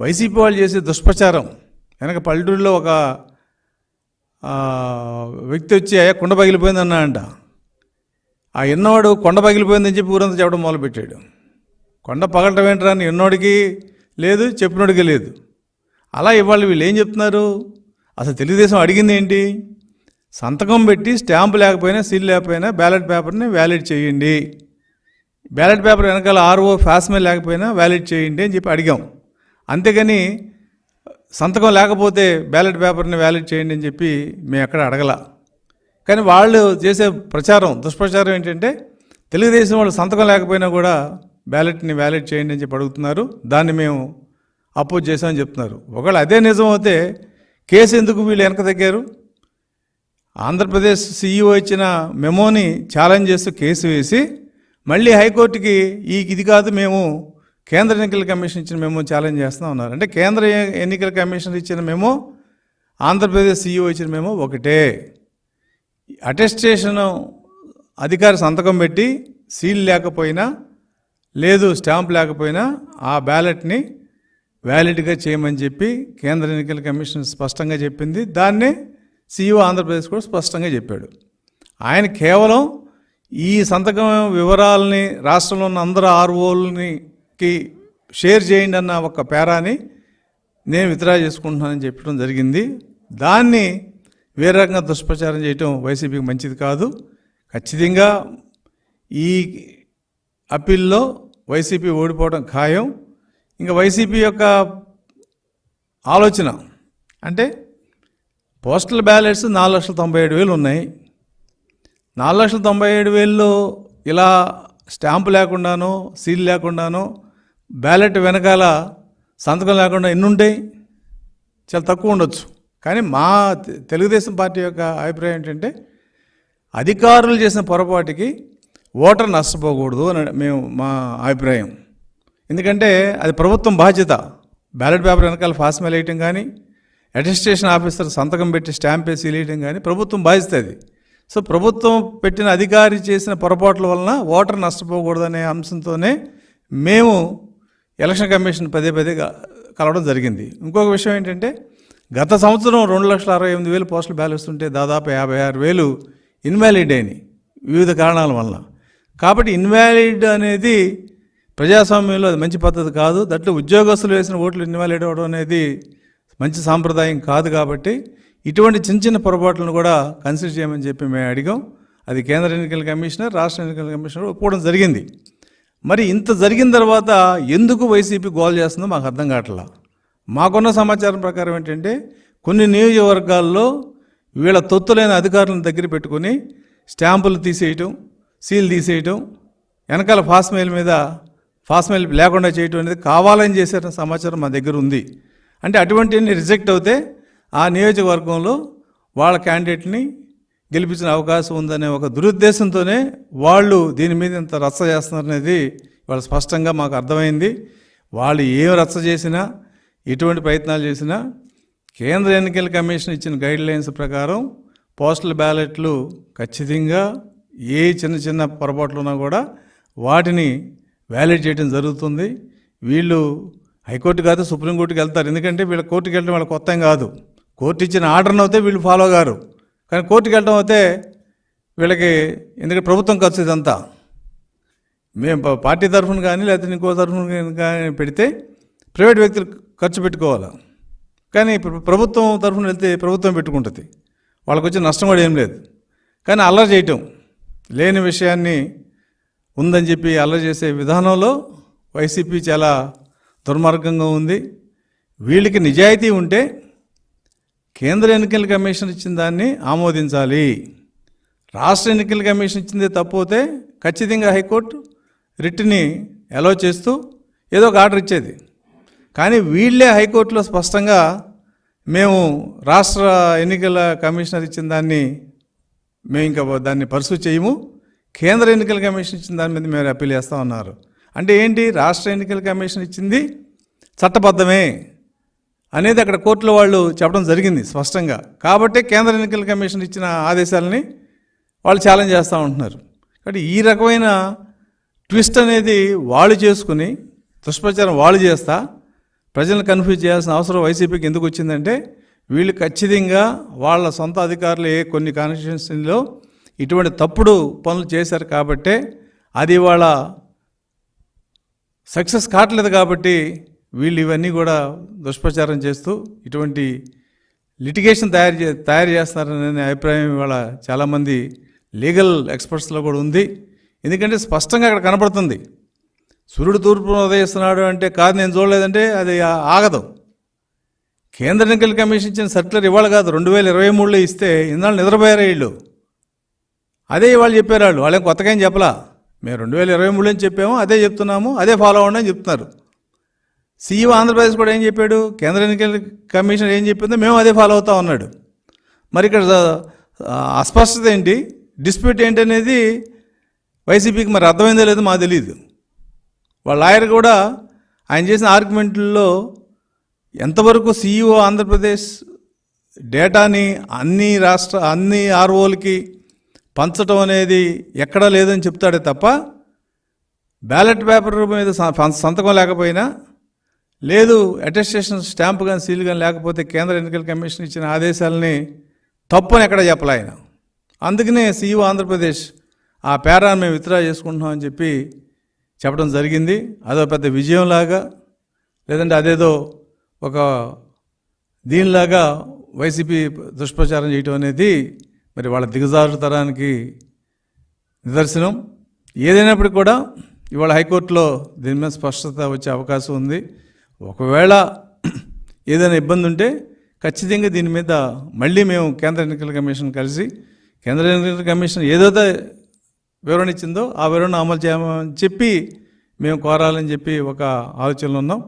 YCP వాళ్ళు చేసే దుష్ప్రచారం. వెనక పల్లెటూరులో ఒక వ్యక్తి వచ్చి అయ్యా కొండ పగిలిపోయింది అన్నాడంట. ఆ ఎన్నోడు కొండ పగిలిపోయిందని చెప్పి ఊరంతా చెప్పడం మొదలుపెట్టాడు. కొండ పగలటం ఏంట్రా అని ఎన్నోడికి లేదు చెప్పినోడికి లేదు. అలా ఇవాళ వీళ్ళు ఏం చెప్తున్నారు? అసలు తెలుగుదేశం అడిగింది ఏంటి? సంతకం పెట్టి స్టాంపు లేకపోయినా సీల్ లేకపోయినా బ్యాలెట్ పేపర్ని వ్యాలిడ్ చేయండి. బ్యాలెట్ పేపర్ వెనకాల ఆర్ఓ ఫాస్మే లేకపోయినా వ్యాలిడ్ చేయండి అని చెప్పి అడిగాం. అంతేగాని సంతకం లేకపోతే బ్యాలెట్ పేపర్ని వ్యాలిడ్ చేయండి అని చెప్పి మేము ఎక్కడ అడగల. కానీ వాళ్ళు చేసే ప్రచారం దుష్ప్రచారం ఏంటంటే తెలుగుదేశం వాళ్ళు సంతకం లేకపోయినా కూడా బ్యాలెట్ని వ్యాలిడ్ చేయండి అని చెప్పి అడుగుతున్నారు. దాన్ని మేము అపోజ్ చేసామని చెప్తున్నారు. ఒకవేళ అదే నిజం అయితే కేసు ఎందుకు వీళ్ళు వెనక తగ్గారు? ఆంధ్రప్రదేశ్ సీఈఓ ఇచ్చిన మెమోని ఛాలెంజ్ చేస్తూ కేసు వేసి మళ్ళీ హైకోర్టుకి ఈ ఇది కాదు మేము కేంద్ర ఎన్నికల కమిషన్ ఇచ్చిన మేము ఛాలెంజ్ చేస్తూ ఉన్నారు. అంటే కేంద్ర ఎన్నికల కమిషన్ ఇచ్చిన మేము ఆంధ్రప్రదేశ్ సీఈఓ ఇచ్చిన మేము ఒకటే. అటెస్టేషన్ అధికారి సంతకం పెట్టి సీల్ లేకపోయినా లేదు స్టాంప్ లేకపోయినా ఆ బ్యాలెట్ని వ్యాలిడ్గా చేయమని చెప్పి కేంద్ర ఎన్నికల కమిషన్ స్పష్టంగా చెప్పింది. దాన్నే సీఈఓ ఆంధ్రప్రదేశ్ కూడా స్పష్టంగా చెప్పాడు. ఆయన కేవలం ఈ సంతకం వివరాలని రాష్ట్రంలో ఉన్న అందరు కి షేర్ చేయండి అన్న ఒక పేరాని నేను విత్డ్రా చేసుకుంటున్నానని చెప్పడం జరిగింది. దాన్ని వేరే రకంగా దుష్ప్రచారం చేయటం వైసీపీకి మంచిది కాదు. ఖచ్చితంగా ఈ అప్పీల్లో వైసీపీ ఓడిపోవడం ఖాయం. ఇంకా వైసీపీ యొక్క ఆలోచన అంటే పోస్టల్ బ్యాలెట్స్ నాలుగు లక్షల తొంభై ఏడు వేలు ఉన్నాయి. నాలుగు లక్షల తొంభై ఏడు వేల్లో ఇలా స్టాంపు లేకుండానో సీల్ లేకుండానో బ్యాలెట్ వెనకాల సంతకం లేకుండా ఎన్ని ఉంటాయి చాలా తక్కువ ఉండొచ్చు. కానీ మా తెలుగుదేశం పార్టీ యొక్క అభిప్రాయం ఏంటంటే అధికారులు చేసిన పొరపాటుకి ఓటర్ నష్టపోకూడదు అని మేము మా అభిప్రాయం. ఎందుకంటే అది ప్రభుత్వం బాధ్యత. బ్యాలెట్ పేపర్ వెనకాల ఫాస్మెల్ వేయటం కానీ అడ్మినిస్ట్రేషన్ ఆఫీసర్ సంతకం పెట్టి స్టాంప్ వేసి వేయటం కానీ ప్రభుత్వం బాధ్యత అది. సో ప్రభుత్వం పెట్టిన అధికారి చేసిన పొరపాట్ల వలన ఓటర్ నష్టపోకూడదనే అంశంతోనే మేము ఎలక్షన్ కమిషన్ పదే పదే కలవడం జరిగింది. ఇంకొక విషయం ఏంటంటే గత సంవత్సరం రెండు లక్షల అరవై ఎనిమిది వేలు పోస్టల్ బ్యాలెన్స్ ఉంటే దాదాపు యాభై ఆరు వేలు ఇన్వాలిడ్ అయినాయి వివిధ కారణాల వలన కాబట్టి ఇన్వాలిడ్ అనేది ప్రజాస్వామ్యంలో అది మంచి పద్ధతి కాదు. దట్లు ఉద్యోగస్తులు వేసిన ఓట్లు ఇన్వాలిడ్ అవ్వడం అనేది మంచి సాంప్రదాయం కాదు కాబట్టి ఇటువంటి చిన్న చిన్న పొరపాట్లను కూడా కన్సిడర్ చేయమని చెప్పి మేము అడిగాం. అది కేంద్ర ఎన్నికల కమిషనర్ రాష్ట్ర ఎన్నికల కమిషనర్ ఒప్పుకోవడం జరిగింది. మరి ఇంత జరిగిన తర్వాత ఎందుకు వైసీపీ గోల్ చేస్తుందో మాకు అర్థం కావట్లా. మాకున్న సమాచారం ప్రకారం ఏంటంటే కొన్ని నియోజకవర్గాల్లో వీళ్ళ తొత్తులైన అధికారులను దగ్గర పెట్టుకొని స్టాంపులు తీసేయటం సీల్ తీసేయటం వెనకాల ఫాస్మెయిల్ మీద ఫాస్మెయిల్ లేకుండా చేయటం అనేది కావాలని చేసిన సమాచారం మా దగ్గర ఉంది. అంటే అటువంటివన్నీ రిజెక్ట్ అవుతే ఆ నియోజకవర్గంలో వాళ్ళ క్యాండిడేట్ని గెలిపించిన అవకాశం ఉందనే ఒక దురుద్దేశంతోనే వాళ్ళు దీని మీద ఇంత రచ్చ చేస్తున్నారనేది వాళ్ళు స్పష్టంగా మాకు అర్థమైంది. వాళ్ళు ఏం రచ్చ చేసినా ఎటువంటి ప్రయత్నాలు చేసినా కేంద్ర ఎన్నికల కమిషన్ ఇచ్చిన గైడ్ లైన్స్ ప్రకారం పోస్టల్ బ్యాలెట్లు ఖచ్చితంగా ఏ చిన్న చిన్న పొరపాట్లు ఉన్నా కూడా వాటిని వ్యాలిడ్ చేయడం జరుగుతుంది. వీళ్ళు హైకోర్టు కాదు సుప్రీంకోర్టుకి వెళ్తారు. ఎందుకంటే వీళ్ళ కోర్టుకి వెళ్ళడం వాళ్ళ కొత్త కాదు. కోర్టు ఇచ్చిన ఆర్డర్ని అయితే వీళ్ళు ఫాలో గారు కానీ కోర్టుకి వెళ్ళడం అయితే వీళ్ళకి ఎందుకంటే ప్రభుత్వం ఖర్చు ఇదంతా. మేము పార్టీ తరఫున కానీ లేకపోతే ఇంకో తరఫున కానీ పెడితే ప్రైవేట్ వ్యక్తులు ఖర్చు పెట్టుకోవాలి. కానీ ప్రభుత్వం తరఫున వెళ్తే ప్రభుత్వం పెట్టుకుంటుంది. వాళ్ళకి వచ్చే నష్టం కూడా ఏం లేదు. కానీ అల్లరి చేయటం లేని విషయాన్ని ఉందని చెప్పి అల్లరి చేసే విధానంలో వైసీపీ చాలా దుర్మార్గంగా ఉంది. వీళ్ళకి నిజాయితీ ఉంటే కేంద్ర ఎన్నికల కమిషన్ ఇచ్చిన దాన్ని ఆమోదించాలి. రాష్ట్ర ఎన్నికల కమిషన్ ఇచ్చిందే తప్పితే ఖచ్చితంగా హైకోర్టు రిట్ని అలో చేస్తూ ఏదో ఒక ఆర్డర్ ఇచ్చేది. కానీ వీళ్ళే హైకోర్టులో స్పష్టంగా మేము రాష్ట్ర ఎన్నికల కమిషనర్ ఇచ్చిన దాన్ని మేము ఇంకా దాన్ని పర్సూ చేయము. కేంద్ర ఎన్నికల కమిషన్ ఇచ్చిన దాని మీద మేము అప్పీల్ చేస్తా ఉన్నారు. అంటే ఏంటి? రాష్ట్ర ఎన్నికల కమిషన్ ఇచ్చింది చట్టబద్ధమే. అనేది అక్కడ కోర్టులో వాళ్ళు చెప్పడం జరిగింది స్పష్టంగా. కాబట్టే కేంద్ర ఎన్నికల కమిషన్ ఇచ్చిన ఆదేశాలని వాళ్ళు ఛాలెంజ్ చేస్తూ ఉంటున్నారు. కాబట్టి ఈ రకమైన ట్విస్ట్ అనేది వాళ్ళు చేసుకుని దుష్ప్రచారం వాళ్ళు చేస్తా ప్రజలను కన్ఫ్యూజ్ చేయాల్సిన అవసరం వైసీపీకి ఎందుకు వచ్చిందంటే వీళ్ళు ఖచ్చితంగా వాళ్ళ సొంత అధికారులు ఏ కొన్ని కాన్స్టిట్యున్సీలో ఇటువంటి తప్పుడు పనులు చేశారు కాబట్టే అది వాళ్ళ సక్సెస్ కావట్లేదు కాబట్టి వీళ్ళు ఇవన్నీ కూడా దుష్ప్రచారం చేస్తూ ఇటువంటి లిటిగేషన్ తయారు చే తయారు చేస్తున్నారనే అభిప్రాయం ఇవాళ చాలామంది లీగల్ ఎక్స్పర్ట్స్లో కూడా ఉంది. ఎందుకంటే స్పష్టంగా అక్కడ కనపడుతుంది. సూర్యుడు తూర్పు ఉదయిస్తున్నాడు అంటే కాదు నేను చూడలేదంటే అది ఆగదు. కేంద్ర ఎన్నికల కమిషన్ ఇచ్చిన సర్టిలర్ ఇవాళ కాదు రెండు వేల ఇరవై మూడులో ఇస్తే ఇన్నాళ్ళు నిద్రపోయారు వీళ్ళు. అదే ఇవాళ చెప్పారు వాళ్ళు. వాళ్ళేం కొత్తగా ఏం చెప్పలా? మేము రెండు వేల ఇరవై మూడులో చెప్పాము అదే చెప్తున్నాము అదే ఫాలో అవ్వండి అని చెప్తున్నారు. సీఈఓ ఆంధ్రప్రదేశ్ కూడా ఏం చెప్పాడు? కేంద్ర ఎన్నికల కమిషన్ ఏం చెప్పిందో మేము అదే ఫాలో అవుతా ఉన్నాడు. మరి ఇక్కడ అస్పష్టత ఏంటి? డిస్ప్యూట్ ఏంటి అనేది వైసీపీకి మరి అర్థమైందో లేదో మాకు తెలియదు వాళ్ళ లాయర్ కూడా ఆయన చేసిన ఆర్గ్యుమెంట్లో ఎంతవరకు సీఈఓ ఆంధ్రప్రదేశ్ డేటాని అన్ని రాష్ట్ర అన్ని ఆర్ఓలకి పంచడం అనేది ఎక్కడా లేదని చెప్తాడే తప్ప బ్యాలెట్ పేపర్ మీద సంతకం లేకపోయినా లేదు అటెస్టేషన్ స్టాంప్ కానీ సీల్ కానీ లేకపోతే కేంద్ర ఎన్నికల కమిషన్ ఇచ్చిన ఆదేశాలని తప్పని ఎక్కడ చెప్పలే ఆయన. అందుకనే సీఈఓ ఆంధ్రప్రదేశ్ ఆ పేరాన్ని మేము విత్డ్రా చేసుకుంటున్నామని చెప్పి చెప్పడం జరిగింది. అదో పెద్ద విజయంలాగా లేదంటే అదేదో ఒక దీనిలాగా వైసీపీ దుష్ప్రచారం చేయటం అనేది మరి వాళ్ళ దిగజారుతరానికి నిదర్శనం. ఏదైనప్పటికీ కూడా ఇవాళ హైకోర్టులో దీని మీద స్పష్టత వచ్చే అవకాశం ఉంది. ఒకవేళ ఏదైనా ఇబ్బంది ఉంటే ఖచ్చితంగా దీని మీద మళ్ళీ మేము కేంద్ర ఎన్నికల కమిషన్ కలిసి కేంద్ర ఎన్నికల కమిషన్ ఏదైతే వివరణ ఇచ్చిందో ఆ వివరణ అమలు చేయమని చెప్పి మేము కోరాలని చెప్పి ఒక ఆలోచనలో ఉన్నాం.